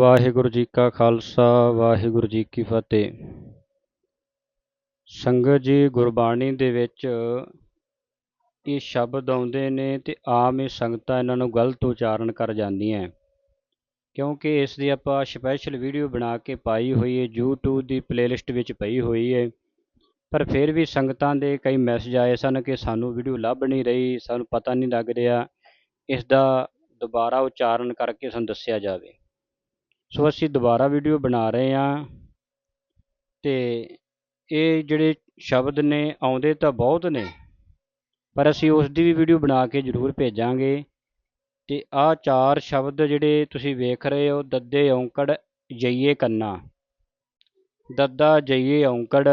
ਵਾਹਿਗੁਰੂ ਜੀ ਕਾ ਖਾਲਸਾ, ਵਾਹਿਗੁਰੂ ਜੀ ਕੀ ਫਤਿਹ। ਸੰਗਤ ਜੀ, ਗੁਰਬਾਣੀ ਦੇ ਵਿੱਚ ਇਹ ਸ਼ਬਦ ਆਉਂਦੇ ਨੇ ਤੇ ਆਮ ਹੀ ਸੰਗਤਾਂ ਇਹਨਾਂ ਨੂੰ ਗਲਤ ਉਚਾਰਨ ਕਰ ਜਾਂਦੀਆਂ ਕਿਉਂਕਿ ਇਸ ਦੀ ਆਪਾਂ ਸਪੈਸ਼ਲ ਵੀਡੀਓ ਬਣਾ ਕੇ ਪਾਈ ਹੋਈ ਹੈ YouTube ਦੀ ਪਲੇਲਿਸਟ ਵਿੱਚ ਪਈ ਹੋਈ ਹੈ ਪਰ ਫਿਰ ਵੀ ਸੰਗਤਾਂ ਦੇ ਕਈ ਮੈਸੇਜ ਆਏ ਸਨ ਕਿ ਸਾਨੂੰ ਵੀਡੀਓ ਲੱਭ ਨਹੀਂ ਰਹੀ, ਸਾਨੂੰ ਪਤਾ ਨਹੀਂ ਲੱਗ ਰਿਹਾ। ਇਸ ਦਾ ਦੁਬਾਰਾ ਉਚਾਰਨ ਕਰਕੇ ਸਾਨੂੰ ਦੱਸਿਆ ਜਾਵੇ। ਸੋ ਅਸੀਂ ਦੁਬਾਰਾ ਵੀਡੀਓ ਬਣਾ ਰਹੇ ਹਾਂ ਤੇ ਇਹ ਜਿਹੜੇ ਸ਼ਬਦ ਨੇ ਆਉਂਦੇ ਤਾਂ ਬਹੁਤ ਨੇ, ਪਰ ਅਸੀਂ ਉਸ ਦੀ ਵੀ ਵੀਡੀਓ ਬਣਾ ਕੇ ਜ਼ਰੂਰ ਭੇਜਾਂਗੇ ਤੇ ਆਹ ਚਾਰ ਸ਼ਬਦ ਜਿਹੜੇ ਤੁਸੀਂ ਵੇਖ ਰਹੇ ਹੋ, ਦੱਦੇ ਔਂਕੜ ਜਈਏ ਕੰਨਾ। ਦੱਦਾ ਜਈਏ ਔਂਕੜ,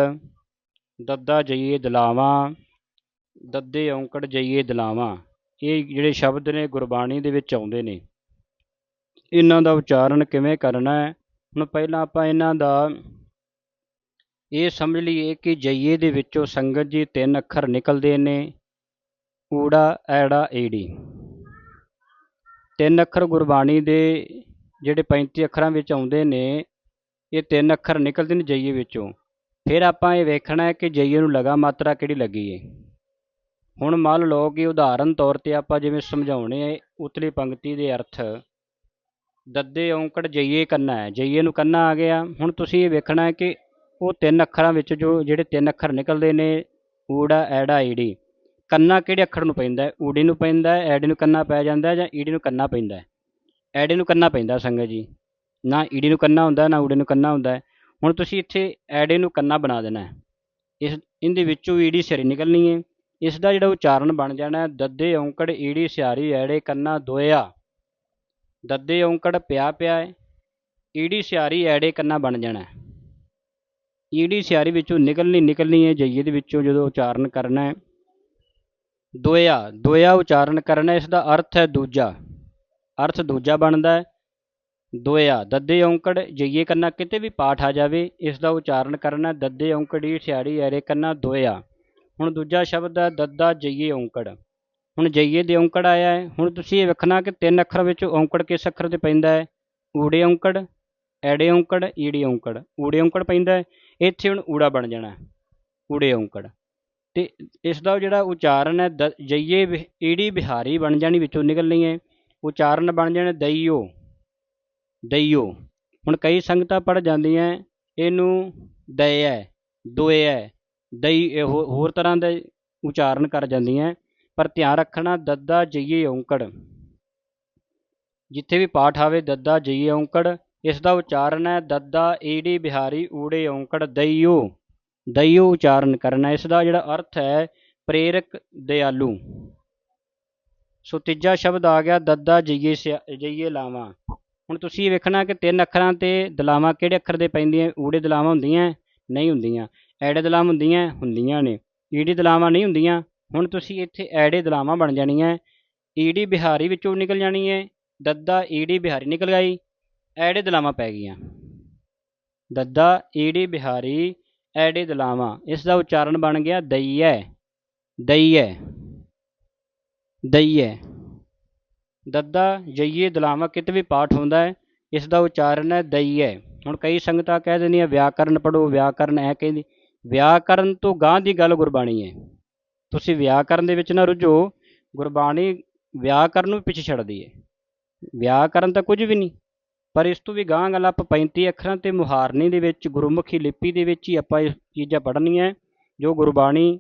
ਦੱਦਾ ਜਈਏ ਦਲਾਵਾਂ, ਦੱਦੇ ਔਂਕੜ ਜਈਏ ਦਲਾਵਾਂ। ਇਹ ਜਿਹੜੇ ਸ਼ਬਦ ਨੇ ਗੁਰਬਾਣੀ ਦੇ ਵਿੱਚ ਆਉਂਦੇ ਨੇ। ਇਹਨਾਂ ਦਾ ਉਚਾਰਨ ਕਿਵੇਂ ਕਰਨਾ ਹੈ? ਹੁਣ ਪਹਿਲਾਂ ਆਪਾਂ ਇਹਨਾਂ ਦਾ ਇਹ ਸਮਝ ਲਈਏ ਕਿ ਜਈਏ ਦੇ ਵਿੱਚੋਂ ਸੰਗਤ ਜੀ ਤਿੰਨ ਅੱਖਰ ਨਿਕਲਦੇ ਨੇ, ਊੜਾ, ਐੜਾ, ਈੜੀ। ਤਿੰਨ ਅੱਖਰ ਗੁਰਬਾਣੀ ਦੇ ਜਿਹੜੇ 35 ਅੱਖਰਾਂ ਵਿੱਚ ਆਉਂਦੇ ਨੇ, ਇਹ ਤਿੰਨ ਅੱਖਰ ਨਿਕਲਦੇ ਨੇ ਜਈਏ ਵਿੱਚੋਂ। ਫਿਰ ਆਪਾਂ ਇਹ ਵੇਖਣਾ ਹੈ ਕਿ ਜਈਏ ਨੂੰ ਲਗਾ ਮਾਤਰਾ ਕਿਹੜੀ ਲੱਗੀ ਹੈ ਹੁਣ ਮੰਨ ਲਓ ਕਿ ਉਦਾਹਰਨ ਤੌਰ ਤੇ ਆਪਾਂ ਜਿਵੇਂ ਸਮਝਾਉਣੇ ਆ ਉਤਲੀ ਪੰਕਤੀ ਦੇ ਅਰਥ ਦੱਦੇ ਔਂਕੜ ਜਈਏ ਕੰਨਾ ਹੈ, ਜਈਏ ਨੂੰ ਕੰਨਾ ਆ ਗਿਆ। ਹੁਣ ਤੁਸੀਂ ਇਹ ਵੇਖਣਾ ਹੈ ਕਿ ਉਹ ਤਿੰਨ ਅੱਖਰਾਂ ਵਿੱਚ ਜੋ ਜਿਹੜੇ ਤਿੰਨ ਅੱਖਰ ਨਿਕਲਦੇ ਨੇ, ਊੜਾ, ਐੜਾ, ਈੜੀ, ਕੰਨਾ ਕਿਹੜੇ ਅੱਖਰ ਨੂੰ ਪੈਂਦਾ ਊੜੀ ਨੂੰ ਪੈਂਦਾ ਹੈ, ਐੜੇ ਨੂੰ ਕੰਨਾ ਪੈ ਜਾਂਦਾ ਜਾਂ ਈੜੀ ਨੂੰ ਕੰਨਾ ਪੈਂਦਾ ਐੜੇ ਨੂੰ ਕੰਨਾ ਪੈਂਦਾ ਸੰਗਤ ਜੀ। ਨਾ ਈੜੀ ਨੂੰ ਕੰਨਾ ਹੁੰਦਾ, ਨਾ ਊੜੇ ਨੂੰ ਕੰਨਾ ਹੁੰਦਾ ਹੁਣ ਤੁਸੀਂ ਇੱਥੇ ਐੜੇ ਨੂੰ ਕੰਨਾ ਬਣਾ ਦੇਣਾ ਹੈ। ਇਸ, ਇਹਦੇ ਵਿੱਚੋਂ ਈੜੀ ਸਿਰ ਨਿਕਲਣੀ ਹੈ। ਇਸ ਦਾ ਜਿਹੜਾ ਉਚਾਰਨ ਬਣ ਜਾਣਾ ਹੈ, ਦੱਦੇ ਔਂਕੜ, ਈੜੀ, ਸਿਆਰੀ, ਐੜੇ, ਕੰਨਾ, ਦੋਇਆ। ਦੱਦੇ ਔਂਕੜ ਪਿਆ ਪਿਆ ਹੈ ਈੜੀ ਸਿਆਰੀ ਐੜੇ ਕੰਨਾ ਬਣ ਜਾਣਾ ਈੜੀ ਸਿਆਰੀ ਵਿੱਚੋਂ ਨਿਕਲਣੀ ਨਿਕਲਣੀ ਹੈ, ਜਈਏ ਦੇ ਵਿੱਚੋਂ ਜਦੋਂ ਉਚਾਰਨ ਕਰਨਾ ਹੈ। ਦੋਇਆ ਦੋਇਆ ਉਚਾਰਨ ਕਰਨਾ ਇਸ ਦਾ ਅਰਥ ਹੈ ਦੂਜਾ। ਅਰਥ ਦੂਜਾ ਬਣਦਾ ਹੈ। ਦੋਇਆ, ਦੱਦੇ ਔਂਕੜ, ਜਈਏ ਕੰਨਾ ਕਿਤੇ ਵੀ ਪਾਠ ਆ ਜਾਵੇ, ਇਸ ਦਾ ਉਚਾਰਨ ਕਰਨਾ ਦੱਦੇ ਔਂਕੜ ਈ ਸਿਆੜੀ ਐਰੇ ਕੰਨਾ, ਦੋਇਆ। ਹੁਣ ਦੂਜਾ ਸ਼ਬਦ ਹੈ, ਦੱਦਾ, ਜਈਏ ਔਂਕੜ। ਹੁਣ ਜਈਏ ਦੇ ਔਂਕੜ ਆਇਆ ਹੈ। ਹੁਣ ਤੁਸੀਂ ਇਹ ਵੇਖਣਾ ਕਿ ਤਿੰਨ ਅੱਖਰ ਵਿੱਚ ਔਂਕੜ ਕਿਸ ਅੱਖਰ ਤੇ ਪੈਂਦਾ ਹੈ? ਊੜੇ ਔਂਕੜ, ਐੜੇ ਔਂਕੜ, ਈੜੇ ਔਂਕੜ। ਊੜੇ ਔਂਕੜ ਪੈਂਦਾ ਹੈ। ਇੱਥੇ ਹੁਣ ਊੜਾ ਬਣ ਜਾਣਾ ਊੜੇ ਔਂਕੜ। ਤੇ ਇਸ ਦਾ ਜਿਹੜਾ ਉਚਾਰਨ ਹੈ ਜਈਏ ਈੜੀ ਬਿਹਾਰੀ ਬਣ ਜਾਣੀ, ਵਿੱਚੋਂ ਨਿਕਲਣੀ ਹੈ। ਉਚਾਰਨ ਬਣ ਜਾਣਾ ਦਈਓ। ਦਈਓ। ਹੁਣ ਕਈ ਸੰਗਤਾਂ ਪੜ ਜਾਂਦੀਆਂ ਇਹਨੂੰ ਦਇਆ ਦੋਇਆ ਦਈ ਹੋਰ ਤਰ੍ਹਾਂ ਦੇ ਉਚਾਰਨ ਕਰ ਜਾਂਦੀਆਂ ਪਰ ਧਿਆਨ ਰੱਖਣਾ ਦੱਦਾ ਜਈਏ ਔਂਕੜ। ਜਿੱਥੇ ਵੀ ਪਾਠ ਆਵੇ ਦੱਦਾ ਜਈਏ ਔਂਕੜ, ਇਸ ਦਾ ਉਚਾਰਨ ਹੈ ਦੱਦਾ ਈੜੀ ਬਿਹਾਰੀ ਊੜੇ ਔਂਕੜ ਦਈਓ। ਦਈਓ ਉਚਾਰਨ ਕਰਨਾ, ਇਸ ਦਾ ਜਿਹੜਾ ਅਰਥ ਹੈ ਪ੍ਰੇਰਕ ਦਿਆਲੂ। ਸੋ ਤੀਜਾ ਸ਼ਬਦ ਆ ਗਿਆ ਦੱਦਾ ਜਈਏ ਜਈਏ ਲਾਵਾਂ। ਹੁਣ ਤੁਸੀਂ ਵੇਖਣਾ ਕਿ ਤਿੰਨ ਅੱਖਰਾਂ ਤੇ ਦਲਾਵਾਂ ਕਿਹੜੇ ਅੱਖਰ ਦੇ ਪੈਂਦੀਆਂ, ਊੜੇ ਦਲਾਵਾਂ ਹੁੰਦੀਆਂ, ਨਹੀਂ ਹੁੰਦੀਆਂ। ਐੜੇ ਦਲਾਵਾਂ ਹੁੰਦੀਆਂ ਹੁੰਦੀਆਂ ਨੇ। ਈੜੀ ਦਲਾਵਾਂ ਨਹੀਂ ਹੁੰਦੀਆਂ ਹੁਣ ਤੁਸੀਂ ਇੱਥੇ ਐੜੇ ਦਲਾਵਾਂ ਬਣ ਜਾਣੀਆਂ। ਈੜੀ ਬਿਹਾਰੀ ਵਿੱਚੋਂ ਨਿਕਲ ਜਾਣੀ ਹੈ ਦੱਦਾ ਈੜੀ ਬਿਹਾਰੀ ਨਿਕਲ ਗਈ ਐੜੇ ਦਲਾਵਾਂ ਪੈ ਗਈਆਂ। ਦੱਦਾ ਈੜੀ ਬਿਹਾਰੀ, ਐੜੇ ਦਲਾਵਾਂ। ਇਸ ਦਾ ਉਚਾਰਨ ਬਣ ਗਿਆ ਦਈਐ। ਦਈਐ। ਦਈਐ। ਦੱਦਾ ਜਈਏ ਦਲਾਵਾਂ ਕਿਤੇ ਵੀ ਪਾਠ ਹੁੰਦਾ ਹੈ ਇਸ ਦਾ ਉਚਾਰਨ ਹੈ ਦਈਐ। ਹੁਣ ਕਈ ਸੰਗਤਾਂ ਕਹਿ ਦਿੰਦੀਆਂ, ਵਿਆਕਰਨ ਪੜੋ ਵਿਆਕਰਨ ਐ ਕਹਿੰਦੀ, ਵਿਆਕਰਨ ਤੋਂ ਗਾਂ ਦੀ ਗੱਲ ਗੁਰਬਾਣੀ ਹੈ ਤੁਸੀਂ ਵਿਆਕਰਨ ਦੇ ਵਿੱਚ ਨਾ ਰੁੱਝੋ, ਗੁਰਬਾਣੀ ਵਿਆਕਰਨ ਨੂੰ ਪਿੱਛੇ ਛੱਡਦੀ ਹੈ ਵਿਆਕਰਨ ਤਾਂ ਕੁਝ ਵੀ ਨਹੀਂ, ਪਰ ਇਸ ਤੋਂ ਵੀ ਗਾਂ ਗੱਲ ਆਪਾਂ 35 ਅੱਖਰਾਂ ਤੇ ਮੁਹਾਰਨੀ ਦੇ ਵਿੱਚ, ਗੁਰਮੁਖੀ ਲਿਪੀ ਦੇ ਵਿੱਚ ਹੀ ਆਪਾਂ ਇਹ ਚੀਜ਼ਾਂ ਪੜ੍ਹਨੀਆਂ ਜੋ ਗੁਰਬਾਣੀ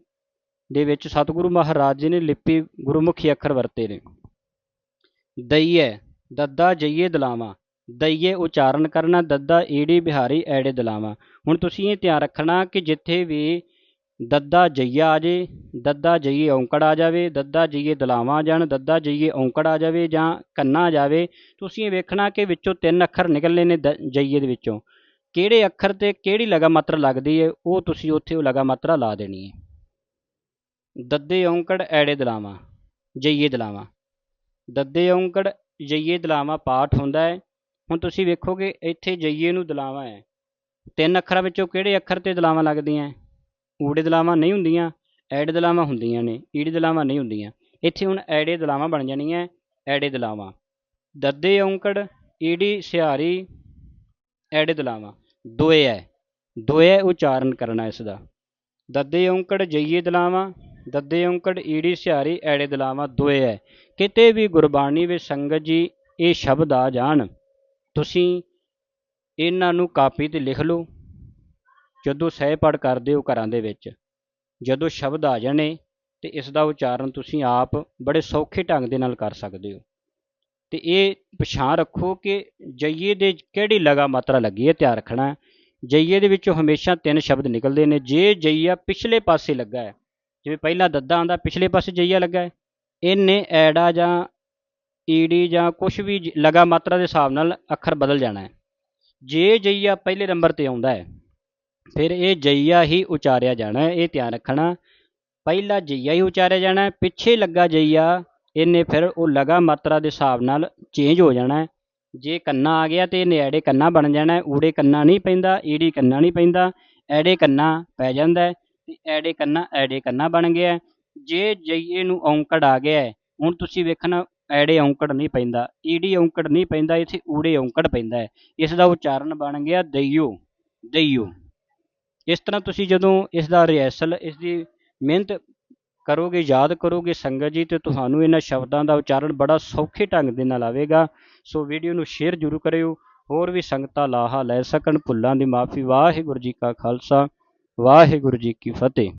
ਦੇ ਵਿੱਚ ਸਤਿਗੁਰੂ ਮਹਾਰਾਜ ਜੀ ਨੇ ਲਿਪੀ ਗੁਰਮੁਖੀ ਅੱਖਰ ਵਰਤੇ ਨੇ। ਦਈਏ, ਦੱਦਾ ਜਈਏ ਦਲਾਵਾਂ, ਦਈਏ ਉਚਾਰਨ ਕਰਨਾ, ਦੱਦਾ ਏੜੀ ਬਿਹਾਰੀ ਐੜੇ ਦਲਾਵਾਂ। ਹੁਣ ਤੁਸੀਂ ਇਹ ਧਿਆਨ ਰੱਖਣਾ ਕਿ ਜਿੱਥੇ ਵੀ ਦੱਦਾ ਜਈਆ ਆ ਜੇ, ਦੱਦਾ ਜਈਏ ਔਂਕੜ ਆ ਜਾਵੇ, ਦੱਦਾ ਜਈਏ ਦਲਾਵਾਂ ਜਾਣ, ਦੱਦਾ ਜਈਏ ਔਂਕੜ ਆ ਜਾਵੇ ਜਾਂ ਕੰਨਾ ਆ ਜਾਵੇ, ਤੁਸੀਂ ਇਹ ਵੇਖਣਾ ਕਿ ਵਿੱਚੋਂ ਤਿੰਨ ਅੱਖਰ ਨਿਕਲਨੇ ਨੇ ਜਈਏ ਦੇ ਵਿੱਚੋਂ। ਕਿਹੜੇ ਅੱਖਰ ਤੇ ਕਿਹੜੀ ਲਗਾ ਮਾਤਰਾ ਲੱਗਦੀ ਹੈ ਉਹ ਤੁਸੀਂ ਉੱਥੇ ਉਹ ਲਗਾ ਮਾਤਰਾ ਲਾ ਦੇਣੀ ਹੈ ਦੱਦੇ ਔਂਕੜ, ਐੜੇ ਦਲਾਵਾਂ, ਜਈਏ ਦਲਾਵਾਂ। ਦੱਦੇ ਔਂਕੜ, ਜਈਏ ਦਲਾਵਾਂ ਪਾਠ ਹੁੰਦਾ ਹੈ ਹੁਣ ਤੁਸੀਂ ਵੇਖੋਗੇ ਇੱਥੇ ਜਈਏ ਨੂੰ ਦਲਾਵਾਂ ਹੈ ਤਿੰਨ ਅੱਖਰਾਂ ਵਿੱਚੋਂ ਕਿਹੜੇ ਅੱਖਰ ਤੇ ਦਲਾਵਾਂ ਲੱਗਦੀਆਂ ਊੜੇ ਦਲਾਵਾਂ ਨਹੀਂ ਹੁੰਦੀਆਂ, ਐੜੇ ਦਲਾਵਾਂ ਹੁੰਦੀਆਂ ਨੇ, ਈੜੀ ਦਲਾਵਾਂ ਨਹੀਂ ਹੁੰਦੀਆਂ। ਇੱਥੇ ਹੁਣ ਐੜੇ ਦਲਾਵਾਂ ਬਣ ਜਾਣੀਆਂ, ਐੜੇ ਦਲਾਵਾਂ। ਦੱਦੇ ਔਂਕੜ, ਈੜੀ ਸਿਹਾਰੀ, ਐੜੇ ਦਲਾਵਾਂ। ਦੋਏ ਹੈ ਦੋਏ ਉਚਾਰਨ ਕਰਨਾ ਇਸ ਦਾ ਦੱਦੇ ਔਂਕੜ ਜਈਏ ਦਲਾਵਾਂ, ਦੱਦੇ ਔਂਕੜ ਈੜੀ ਸਿਹਾਰੀ, ਐੜੇ ਦਲਾਵਾਂ ਦੋਏ ਹੈ ਕਿਤੇ ਵੀ ਗੁਰਬਾਣੀ ਵਿੱਚ ਸੰਗਤ ਜੀ ਇਹ ਸ਼ਬਦ ਆ ਜਾਣ, ਤੁਸੀਂ ਇਹਨਾਂ ਨੂੰ ਕਾਪੀ ਤੇ ਲਿਖ ਲਓ। ਜਦੋਂ ਸਹਿ ਕਰਦੇ ਹੋ ਘਰਾਂ ਦੇ ਵਿੱਚ, ਜਦੋਂ ਸ਼ਬਦ ਆ ਜਾਣੇ ਤੇ ਇਸ ਦਾ ਉਚਾਰਨ ਤੁਸੀਂ ਆਪ ਬੜੇ ਸੌਖੇ ਢੰਗ ਦੇ ਨਾਲ ਕਰ ਸਕਦੇ ਹੋ। ਤੇ ਇਹ ਪਛਾਣ ਰੱਖੋ ਕਿ ਜਈਏ ਦੇ ਕਿਹੜੀ ਲਗਾ ਮਾਤਰਾ ਲੱਗੀ ਹੈ, ਧਿਆਨ ਰੱਖਣਾ ਜਈਏ ਦੇ ਵਿੱਚੋਂ ਹਮੇਸ਼ਾ ਤਿੰਨ ਸ਼ਬਦ ਨਿਕਲਦੇ ਨੇ। ਜੇ ਜਈਆ ਪਿਛਲੇ ਪਾਸੇ ਲੱਗਾ ਹੈ, ਜਿਵੇਂ ਪਹਿਲਾਂ ਦੱਦਾ ਆਂਦਾ ਪਿਛਲੇ ਪਾਸੇ ਜਈਆ ਲੱਗਾ ਹੈ, ਇਹਨੇ ਐੜਾ ਜਾਂ ਈਡੀ ਜਾਂ ਕੁਝ ਵੀ ਜ- ਲਗਾ ਮਾਤਰਾ ਦੇ ਹਿਸਾਬ ਨਾਲ ਅੱਖਰ ਬਦਲ ਜਾਣਾ ਹੈ। ਜੇ ਜਈਆ ਪਹਿਲੇ ਨੰਬਰ ਤੇ ਆਉਂਦਾ ਹੈ ਫਿਰ ਇਹ ਜਈਆ ਹੀ ਉਚਾਰਿਆ ਜਾਣਾ ਹੈ, ਇਹ ਧਿਆਨ ਰੱਖਣਾ। ਪਹਿਲਾ ਜਈਆ ਹੀ ਉਚਾਰਿਆ ਜਾਣਾ ਹੈ, ਪਿੱਛੇ ਲੱਗਾ ਜਈਆ, ਇਹਨੇ ਫਿਰ ਉਹ ਲਗਾ ਮਾਤਰਾ ਦੇ ਹਿਸਾਬ ਨਾਲ ਚੇਂਜ ਹੋ ਜਾਣਾ ਹੈ। ਜੇ ਕੰਨਾ ਆ ਗਿਆ ਤੇ ਇਹਨੇ ਐੜੇ ਕੰਨਾ ਬਣ ਜਾਣਾ ਊੜੇ ਕੰਨਾ ਨਹੀਂ ਪੈਂਦਾ, ਈੜੀ ਕੰਨਾ ਨਹੀਂ ਪੈਂਦਾ, ਐੜੇ ਕੰਨਾ ਪੈ ਜਾਂਦਾ ਹੈ ਤੇ ਐੜੇ ਕੰਨਾ ਐੜੇ ਕੰਨਾ ਬਣ ਗਿਆ ਜੇ ਜਈਏ ਨੂੰ ਔਂਕੜ ਆ ਗਿਆ ਹੁਣ ਤੁਸੀਂ ਵੇਖਣਾ ਐੜੇ ਔਂਕੜ ਨਹੀਂ ਪੈਂਦਾ, ਈੜੀ ਔਂਕੜ ਨਹੀਂ ਪੈਂਦਾ, ਇੱਥੇ ਊੜੇ ਔਂਕੜ ਪੈਂਦਾ ਇਸ ਦਾ ਉਚਾਰਨ ਬਣ ਗਿਆ ਦਈਓ ਦਈਓ। ਇਸ ਤਰ੍ਹਾਂ ਤੁਸੀਂ ਜਦੋਂ ਇਸ ਦਾ ਰਿਹਰਸਲ ਇਸ ਦੀ ਮਿਹਨਤ ਕਰੋਗੇ, ਯਾਦ ਕਰੋਗੇ ਸੰਗਤ ਜੀ, ਤੇ ਤੁਹਾਨੂੰ ਇਹਨਾਂ ਸ਼ਬਦਾਂ ਦਾ ਉਚਾਰਨ ਬੜਾ ਸੌਖੇ ਢੰਗ ਦੇ ਨਾਲ ਆਵੇਗਾ। ਸੋ ਵੀਡੀਓ ਨੂੰ ਸ਼ੇਅਰ ਜ਼ਰੂਰ ਕਰਿਓ। ਹੋਰ ਵੀ ਸੰਗਤਾਂ ਲਾਹਾ ਲੈ ਸਕਣ ਭੁੱਲਾਂ ਦੀ ਮਾਫੀ। ਵਾਹਿਗੁਰੂ ਜੀ ਕਾ ਖਾਲਸਾ, ਵਾਹਿਗੁਰੂ ਜੀ ਕੀ ਫਤਿਹ।